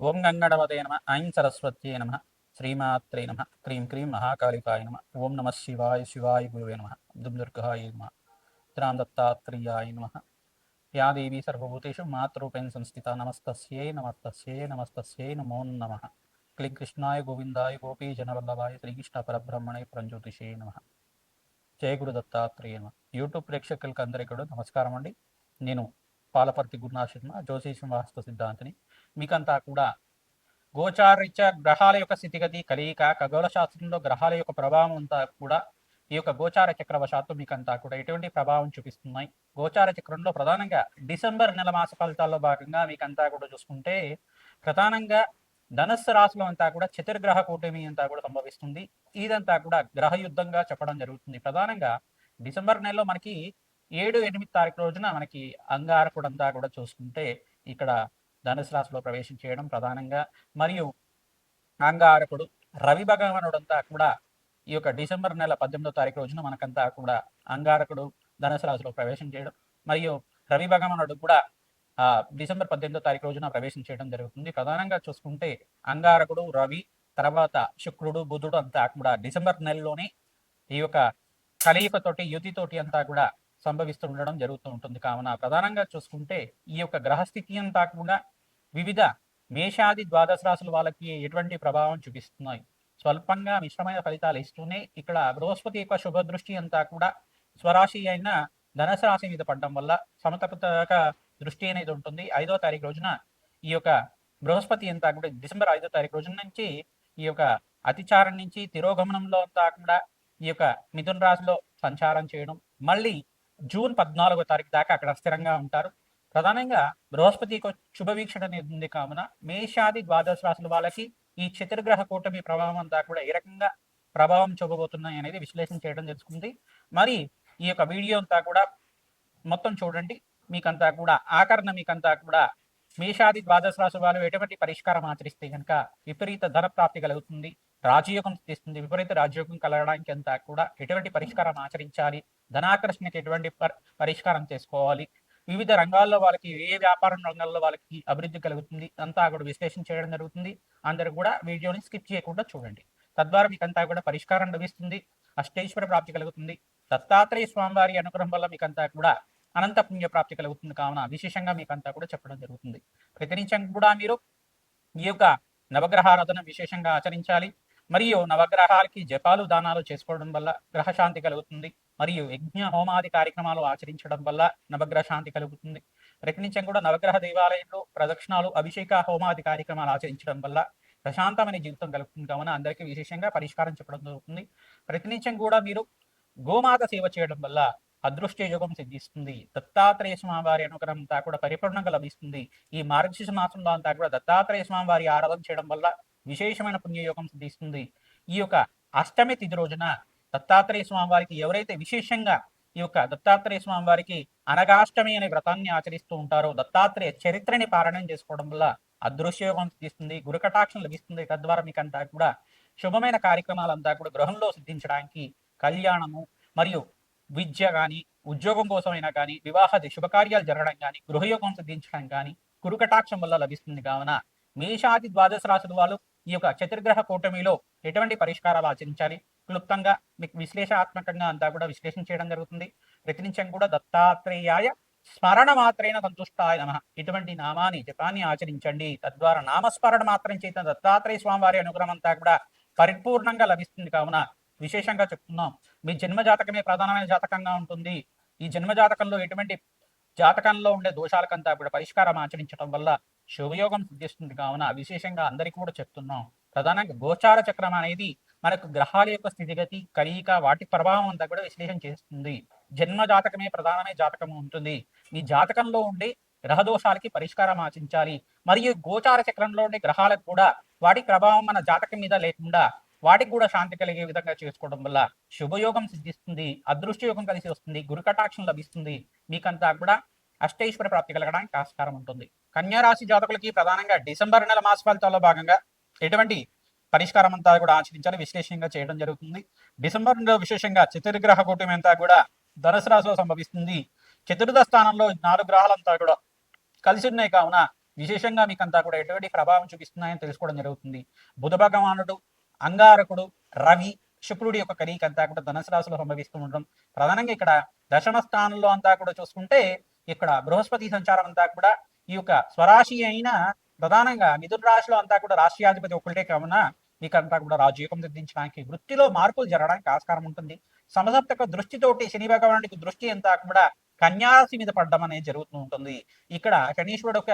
ఓం గంగణవదే నమ ఐం సరస్వత్యే నమ శ్రీమాత్రే నమ క్రీం క్రీం మహాకాళికాయ నమ ఓం నమ శివాయ శివాయ గురువే నమ దుర్గాయ నమ త్రాం దత్తాత్రేయాయ నమ. యా దేవీ సర్వభూతేషు మాతృపేణ సంస్థిత నమస్తస్యై నమస్తస్యై నమస్తస్యై నమో నమ. క్లీం కృష్ణాయ గోవిందాయ గోపీ జనవల్లభాయ శ్రీకృష్ణ పరబ్రహ్మణే ప్రంజ్యోతిషే నమ. జయ గురు దత్తాత్రేయ నమ. యూట్యూబ్ ప్రేక్షకులకు అందరికీ కూడా నమస్కారం అండి. నేను పాలపర్తి గురునాశర్మ జ్యోతిషం వాస్తు సిద్ధాంతిని మీకంతా కూడా. గోచారిత్య గ్రహాల యొక్క స్థితిగతి కలియిక ఖగోళ శాస్త్రంలో గ్రహాల యొక్క ప్రభావం అంతా కూడా ఈ యొక్క గోచార చక్రవశాత్తు మీకంతా కూడా ఎటువంటి ప్రభావం చూపిస్తున్నాయి? గోచార చక్రంలో ప్రధానంగా డిసెంబర్ నెల మాస ఫలితాల్లో భాగంగా మీకంతా కూడా చూసుకుంటే ప్రధానంగా ధనస్సు రాశిలో అంతా కూడా చతుర్గ్రహ కూటమి అంతా కూడా సంభవిస్తుంది. ఇదంతా కూడా గ్రహ యుద్ధంగా చెప్పడం జరుగుతుంది. ప్రధానంగా డిసెంబర్ నెలలో మనకి ఏడు ఎనిమిది తారీఖు రోజున మనకి అంగారకుడంతా కూడా చూసుకుంటే ఇక్కడ ధనుసు రాశిలో ప్రవేశం చేయడం ప్రధానంగా. మరియు అంగారకుడు రవి భగవానుడంతా కూడా ఈ యొక్క డిసెంబర్ నెల పద్దెనిమిదో తారీఖు రోజున మనకంతా కూడా అంగారకుడు ధనుసు రాశిలో ప్రవేశం చేయడం. మరియు రవి భగవానుడు కూడా డిసెంబర్ పద్దెనిమిదో తారీఖు రోజున ప్రవేశం చేయడం జరుగుతుంది. ప్రధానంగా చూసుకుంటే అంగారకుడు రవి తర్వాత శుక్రుడు బుధుడు అంతా కూడా డిసెంబర్ నెలలోనే ఈ యొక్క కలయికతోటి యుతితోటి అంతా కూడా సంభవిస్తూ ఉండడం జరుగుతూ ఉంటుంది. కావున ప్రధానంగా చూసుకుంటే ఈ యొక్క గ్రహస్థితి అంతా కూడా వివిధ మేషాది ద్వాదశ రాసులు వాళ్ళకి ఎటువంటి ప్రభావం చూపిస్తున్నాయి? స్వల్పంగా మిశ్రమైన ఫలితాలు ఇస్తూనే ఇక్కడ బృహస్పతి యొక్క శుభ దృష్టి అంతా కూడా స్వరాశి అయిన ధనస రాశి మీద పడడం వల్ల సమతపతక దృష్టి అనేది ఉంటుంది. ఐదో తారీఖు రోజున ఈ యొక్క బృహస్పతి అంతా కూడా డిసెంబర్ ఐదో తారీఖు రోజున నుంచి ఈ యొక్క అతిచారం నుంచి తిరోగమనంలో అంతా కూడా ఈ యొక్క మిథున రాశిలో సంచారం చేయడం. మళ్ళీ జూన్ పద్నాలుగో తారీఖు దాకా అక్కడ స్థిరంగా ఉంటారు. ప్రధానంగా బృహస్పతి శుభవీక్షణ అనేది ఉంది కావున మేషాది ద్వాదశ రాశుల వాళ్ళకి ఈ చతుర్గ్రహ కూటమి ప్రభావం అంతా కూడా ఏ రకంగా ప్రభావం చూపబోతున్నాయి అనేది విశ్లేషణ చేయడం తెలుసుకుంది మరి ఈ యొక్క వీడియో అంతా కూడా మొత్తం చూడండి. మీకంతా కూడా ఆకరణ మీకంతా కూడా మేషాది ద్వాదశ రాశి వాళ్ళు ఎటువంటి పరిష్కారం ఆచరిస్తే కనుక విపరీత ధన ప్రాప్తి కలుగుతుంది రాజయోగం తీస్తుంది విపరీత రాజయోగం కలగడానికి అంతా కూడా ఎటువంటి పరిష్కారం ఆచరించాలి ధనాకర్షణకి ఎటువంటి పరిష్కారం చేసుకోవాలి వివిధ రంగాల్లో వాళ్ళకి ఏ వ్యాపార రంగాల్లో వాళ్ళకి అభివృద్ధి కలుగుతుంది అంతా కూడా విశ్లేషణ చేయడం జరుగుతుంది. అందరూ కూడా వీడియోని స్కిప్ చేయకుండా చూడండి. తద్వారా మీకు అంతా కూడా పరిష్కారం లభిస్తుంది. అష్టేశ్వర ప్రాప్తి కలుగుతుంది. దత్తాత్రేయ స్వామివారి అనుగ్రహం వల్ల మీకు అంతా కూడా అనంత పుణ్య ప్రాప్తి కలుగుతుంది కావున విశేషంగా మీకు అంతా కూడా చెప్పడం జరుగుతుంది. ప్రతినిత్యం కూడా మీరు ఈ యొక్క నవగ్రహారాధన విశేషంగా ఆచరించాలి. మరియు నవగ్రహాలకి జపాలు దానాలు చేసుకోవడం వల్ల గ్రహశాంతి కలుగుతుంది. మరియు యజ్ఞ హోమాది కార్యక్రమాలు ఆచరించడం వల్ల నవగ్రహ శాంతి కలుగుతుంది. ప్రతినిత్యం కూడా నవగ్రహ దేవాలయంలో ప్రదక్షిణాలు అభిషేక హోమాది కార్యక్రమాలు ఆచరించడం వల్ల ప్రశాంతమైన జీవితం కలుగుతుంది. కావున అందరికీ విశేషంగా పరిష్కారం చెప్పడం జరుగుతుంది. ప్రతినిత్యం కూడా మీరు గోమాత సేవ చేయడం వల్ల అదృష్ట యోగం సిద్ధిస్తుంది. దత్తాత్రేయ స్వామి వారి అనుగ్రహం అంతా కూడా పరిపూర్ణంగా లభిస్తుంది. ఈ మార్గశిష మాసంలో అంతా కూడా దత్తాత్రేయ స్వామి వారి ఆరాధన చేయడం వల్ల విశేషమైన పుణ్యయోగం సిద్ధిస్తుంది. ఈ యొక్క అష్టమి తిథి రోజున దత్తాత్రేయ స్వామి వారికి ఎవరైతే విశేషంగా ఈ యొక్క దత్తాత్రేయ స్వామి వారికి అనగాష్టమి అనే వ్రతాన్ని ఆచరిస్తూ ఉంటారో దత్తాత్రేయ చరిత్రని పారాయణం చేసుకోవడం వల్ల అదృశ్యయోగం సిద్ధిస్తుంది గురుకటాక్షం లభిస్తుంది. తద్వారా మీకంతా కూడా శుభమైన కార్యక్రమాలంతా కూడా గృహంలో సిద్ధించడానికి కళ్యాణము మరియు విద్య కానీ ఉద్యోగం కోసమైనా కానీ వివాహ శుభకార్యాలు జరగడం కానీ గృహయోగం సిద్ధించడం కానీ గురుకటాక్షం వల్ల లభిస్తుంది. కావున మేషాది ద్వాదశ రాశుల వాళ్ళు ఈ యొక్క చతుర్గ్రహ కూటమిలో ఎటువంటి పరిష్కారాలు ఆచరించాలి? క్లుప్తంగా మీకు విశ్లేషాత్మకంగా అంతా కూడా విశ్లేషణ చేయడం జరుగుతుంది. ప్రతినిత్యం కూడా దత్తాత్రేయాయ స్మరణ మాత్రైన సంతుష్టాయ నమ. ఇటువంటి నామాన్ని జపాన్ని ఆచరించండి. తద్వారా నామస్మరణ మాత్రం చేత దత్తాత్రేయ స్వామి వారి అనుగ్రహం అంతా కూడా పరిపూర్ణంగా లభిస్తుంది. కావున విశేషంగా చెప్తున్నాం. మీ జన్మ జాతకమే ప్రధానమైన జాతకంగా ఉంటుంది. ఈ జన్మ జాతకంలో ఎటువంటి జాతకంలో ఉండే దోషాలకంతా కూడా పరిష్కారం ఆచరించడం వల్ల శుభయోగం సిద్ధిస్తుంది. కావున విశేషంగా అందరికీ కూడా చెప్తున్నాం. ప్రధానంగా గోచార చక్రం అనేది మనకు గ్రహాల యొక్క స్థితిగతి కలియిక వాటి ప్రభావం అంతా కూడా విశ్లేషణ చేస్తుంది. జన్మ జాతకమే ప్రధానమైన జాతకం ఉంటుంది. మీ జాతకంలో ఉండే గ్రహ దోషాలకి పరిష్కారం ఆచించాలి మరియు గోచార చక్రంలో ఉండే గ్రహాలకు కూడా వాటి ప్రభావం మన జాతకం మీద లేకుండా వాటికి కూడా శాంతి కలిగే విధంగా చేసుకోవడం వల్ల శుభయోగం సిద్ధిస్తుంది అదృష్టయోగం కలిసి వస్తుంది గురుకటాక్షం లభిస్తుంది. మీకంతా కూడా అష్టైశ్వర ప్రాప్తి కలగడానికి ఆస్కారం ఉంటుంది. కన్యారాశి జాతకులకి ప్రధానంగా డిసెంబర్ నెల మాస ఫలితాల్లో భాగంగా ఎటువంటి పరిష్కారం అంతా కూడా ఆచరించాలి విశ్లేషంగా చేయడం జరుగుతుంది. డిసెంబర్ విశేషంగా చతుర్గ్రహ కూటమి అంతా కూడా ధనుసు రాశిలో సంభవిస్తుంది. చతుర్థ స్థానంలో నాలుగు గ్రహాలంతా కూడా కలిసి ఉన్నాయి కావున విశేషంగా మీకంతా కూడా ఎటువంటి ప్రభావం చూపిస్తున్నాయని తెలుసుకోవడం జరుగుతుంది. బుధ భగవానుడు అంగారకుడు రవి శుక్రుడి యొక్క కలయిక అంతా కూడా ధనుసు రాశిలో సంభవిస్తూ ఉండడం. ప్రధానంగా ఇక్కడ దశమ స్థానంలో అంతా కూడా చూసుకుంటే ఇక్కడ బృహస్పతి సంచారం అంతా కూడా ఈ యొక్క స్వరాశి అయిన ప్రధానంగా మిథున రాశిలో అంతా కూడా రాష్ట్రాధిపతి ఒకటే కావున మీకంతా కూడా రాజయోగం సిద్ధించడానికి వృత్తిలో మార్పులు జరగడానికి ఆస్కారం ఉంటుంది. సమసప్తక దృష్టితోటి శని భగవానుడికి దృష్టి అంతా కూడా కన్యారాశి మీద పడడం అనేది జరుగుతూ ఉంటుంది. ఇక్కడ శనీశ్వరుడు ఒక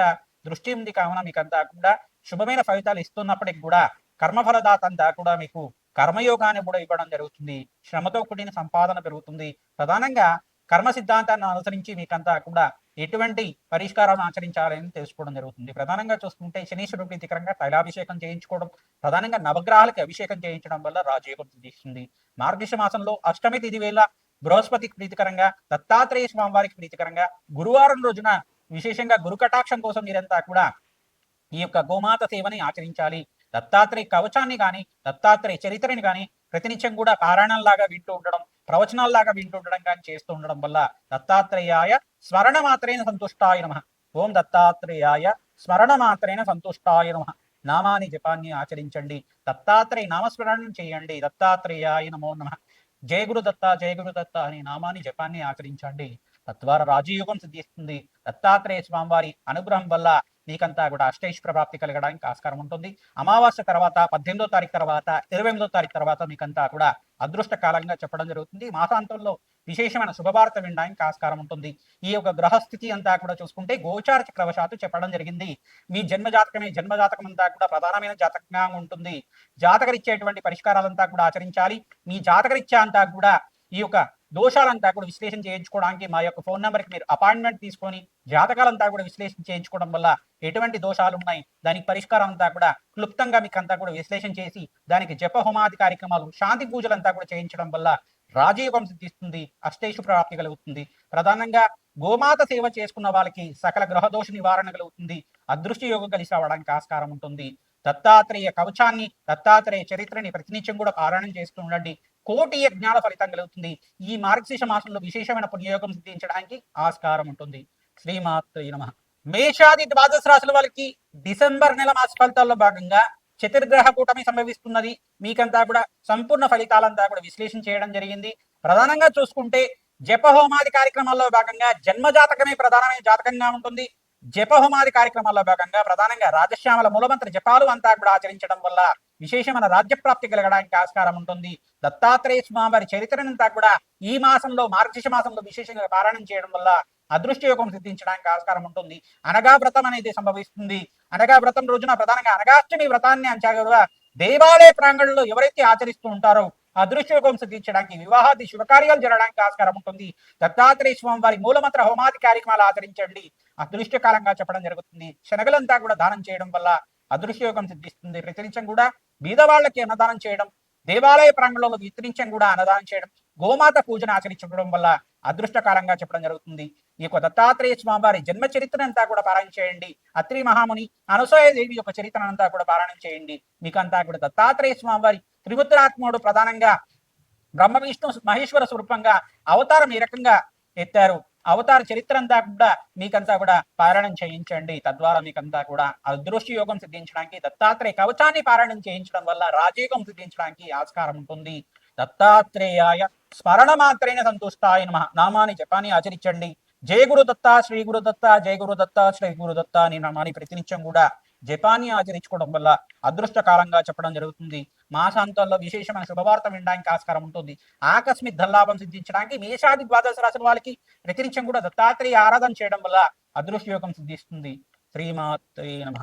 దృష్టి ఉంది కావున మీకంతా కూడా శుభమైన ఫలితాలు ఇస్తున్నప్పటికి కూడా కర్మఫలదాత అంతా కూడా మీకు కర్మయోగాన్ని కూడా ఇవ్వడం జరుగుతుంది. శ్రమతో కూడిన సంపాదన పెరుగుతుంది. ప్రధానంగా కర్మ సిద్ధాంతాన్ని అనుసరించి మీకంతా కూడా ఎటువంటి పరిష్కారాలను ఆచరించాలని తెలుసుకోవడం జరుగుతుంది. ప్రధానంగా చూసుకుంటే శనీశ్వరుడికి ప్రీతికరంగా తైలాభిషేకం చేయించుకోవడం ప్రధానంగా నవగ్రహాలకి అభిషేకం చేయించడం వల్ల రాజయోగం సిద్ధిస్తుంది. మార్గశ మాసంలో అష్టమి తిథి వేళ బృహస్పతికి ప్రీతికరంగా దత్తాత్రేయ స్వామి వారికి ప్రీతికరంగా గురువారం రోజున విశేషంగా గురు కటాక్షం కోసం మీరంతా కూడా ఈ యొక్క గోమాత సేవని ఆచరించాలి. దత్తాత్రేయ కవచాన్ని కానీ దత్తాత్రేయ చరిత్రని కానీ ప్రతినిత్యం కూడా పారాయణంలాగా వింటూ ఉండడం ప్రవచనాల్లాగా వింటూ ఉండడం కానీ చేస్తూ ఉండడం వల్ల దత్తాత్రేయాయ స్మరణమాత్రేణ సంతుష్టాయ నమ. ఓం దత్తాత్రేయాయ స్మరణమాత్రేణ సంతుష్టాయ నమ. నామాని జపాన్ని ఆచరించండి. దత్తాత్రేయ నామస్మరణం చేయండి. దత్తాత్రేయాయ నమో నమ. జయ గురు దత్త జయ గురు దత్త అనే నామాన్ని జపాన్ని ఆచరించండి. తద్వారా రాజయోగం సిద్ధిస్తుంది. దత్తాత్రేయ స్వామివారి అనుగ్రహం వల్ల మీకంతా కూడా అష్టైశ్వర ప్రాప్తి కలగడానికి ఆస్కారం ఉంటుంది. అమావాస్య తర్వాత పద్దెనిమిదో తారీఖు తర్వాత ఇరవై ఎనిమిదో తారీఖు తర్వాత మీకంతా కూడా అదృష్ట కాలంగా చెప్పడం జరుగుతుంది. మాసాంతంలో విశేషమైన శుభవార్త వినడానికి ఆస్కారం ఉంటుంది. ఈ యొక్క గ్రహస్థితి అంతా కూడా చూసుకుంటే గోచార చక్రవశాత్తు చెప్పడం జరిగింది. మీ జన్మ జన్మజాతకం జన్మ అంతా కూడా ప్రధానమైన జాతకంగా ఉంటుంది. జాతకరిచ్చేటువంటి పరిష్కారాలంతా కూడా ఆచరించాలి. మీ జాతకరీత్యా అంతా కూడా ఈ యొక్క దోషాలంతా కూడా విశ్లేషణ చేయించుకోవడానికి మా యొక్క ఫోన్ నెంబర్కి మీరు అపాయింట్మెంట్ తీసుకొని జాతకాలంతా కూడా విశ్లేషణ చేయించుకోవడం వల్ల ఎటువంటి దోషాలు ఉన్నాయి? దానికి పరిష్కారం అంతా కూడా క్లుప్తంగా మీకు అంతా కూడా విశ్లేషణ చేసి దానికి జప హోమాది కార్యక్రమాలు శాంతి పూజలంతా కూడా చేయించడం వల్ల రాజయోగం సిద్ధిస్తుంది అష్టేషు ప్రాప్తి కలుగుతుంది. ప్రధానంగా గోమాత సేవ చేసుకున్న వాళ్ళకి సకల గ్రహ దోష నివారణ కలుగుతుంది అదృష్ట యోగం కలిసి రావడానికి ఆస్కారం ఉంటుంది. దత్తాత్రేయ కవచాన్ని దత్తాత్రేయ చరిత్రని ప్రతినిత్యం కూడా పారాయణం చేస్తూ ఉండండి. కోటి యజ్ఞాల ఫలితం కలుగుతుంది. ఈ మార్గశీర్ష మాసంలో విశేషమైన పుణ్యయోగం సిద్ధించడానికి ఆస్కారం ఉంటుంది. శ్రీమాత్రే నమ. మేషాది ద్వాదశ రాశుల వాళ్ళకి డిసెంబర్ నెల మాస ఫలితాల్లో భాగంగా చతుర్గ్రహ కూటమి సంభవిస్తున్నది. మీకంతా కూడా సంపూర్ణ ఫలితాలంతా కూడా విశ్లేషణ చేయడం జరిగింది. ప్రధానంగా చూసుకుంటే జపహోమాది కార్యక్రమాల్లో భాగంగా జన్మ జాతకమే ప్రధానమైన జాతకంగా ఉంటుంది. జపహోమాది కార్యక్రమాల్లో భాగంగా ప్రధానంగా రాజశ్యామల మూలమంత్ర జపాలు అంతా కూడా ఆచరించడం వల్ల విశేషమైన రాజ్యప్రాప్తి కలగడానికి ఆస్కారం ఉంటుంది. దత్తాత్రేయ స్వామివారి చరిత్రనంతా కూడా ఈ మాసంలో మార్గశిష మాసంలో విశేషంగా పారాయణం చేయడం వల్ల అదృష్ట యోగం సిద్ధించడానికి ఆస్కారం ఉంటుంది. అనగా వ్రతం అనేది సంభవిస్తుంది. అనగా వ్రతం రోజున ప్రధానంగా అనగాష్టమి వ్రతాన్ని అంచాగా దేవాలయ ప్రాంగణంలో ఎవరైతే ఆచరిస్తూ ఉంటారో అదృష్ట యోగం సిద్ధించడానికి వివాహాది శుభకార్యాలు జరగడానికి ఆస్కారం ఉంటుంది. దత్తాత్రేయ స్వామి వారి మూలమంత్ర హోమాది కార్యక్రమాలు ఆచరించండి. అదృష్ట కాలంగా చెప్పడం జరుగుతుంది. శనగలంతా కూడా దానం చేయడం వల్ల అదృష్టయోగం సిద్ధిస్తుంది. ప్రతినిత్యం కూడా బీదవాళ్ళకి అన్నదానం చేయడం దేవాలయ ప్రాంగణంలో విత్తరించడం కూడా అన్నదానం చేయడం గోమాత పూజను ఆచరించడం వల్ల అదృష్టకాలంగా చెప్పడం జరుగుతుంది. ఈ యొక్క దత్తాత్రేయ స్వామివారి జన్మ చరిత్ర అంతా కూడా పారాయణ చేయండి. అత్రి మహాముని అనసూయ దేవి యొక్క చరిత్ర అంతా కూడా పారాయణ చేయండి. మీకంతా కూడా దత్తాత్రేయ స్వామివారి త్రిపుత్రాత్ముడు ప్రధానంగా బ్రహ్మ విష్ణు మహేశ్వర స్వరూపంగా అవతారం ఈ రకంగా ఎత్తారు? అవతార చరిత్ర అంతా కూడా మీకంతా కూడా పారాయణం చేయించండి. తద్వారా మీకంతా కూడా అదృష్ట యోగం సిద్ధించడానికి దత్తాత్రేయ కవచాన్ని పారాయణం చేయించడం వల్ల రాజయోగం సిద్ధించడానికి ఆస్కారం ఉంటుంది. దత్తాత్రేయాయ స్మరణ మాత్రేన సంతుష్టాయ నమ. నామాన్ని జపాన్ని ఆచరించండి. జయ గురు దత్త శ్రీ గురు దత్త జయ గురు దత్త శ్రీ గురు దత్త అని నామాన్ని ప్రతినిత్యం కూడా జపాన్ని ఆచరించుకోవడం వల్ల అదృష్ట కాలంగా చెప్పడం జరుగుతుంది. మాసాంతంలో విశేషమైన శుభవార్త వినడానికి ఆస్కారం ఉంటుంది. ఆకస్మిక ధల్లాభం సిద్ధించడానికి మేషాది ద్వాదశ రాశుల వాళ్ళకి ప్రతినిత్యం కూడా దత్తాత్రేయ ఆరాధన చేయడం వల్ల అదృష్టయోగం సిద్ధిస్తుంది. శ్రీమాత్రే నమ.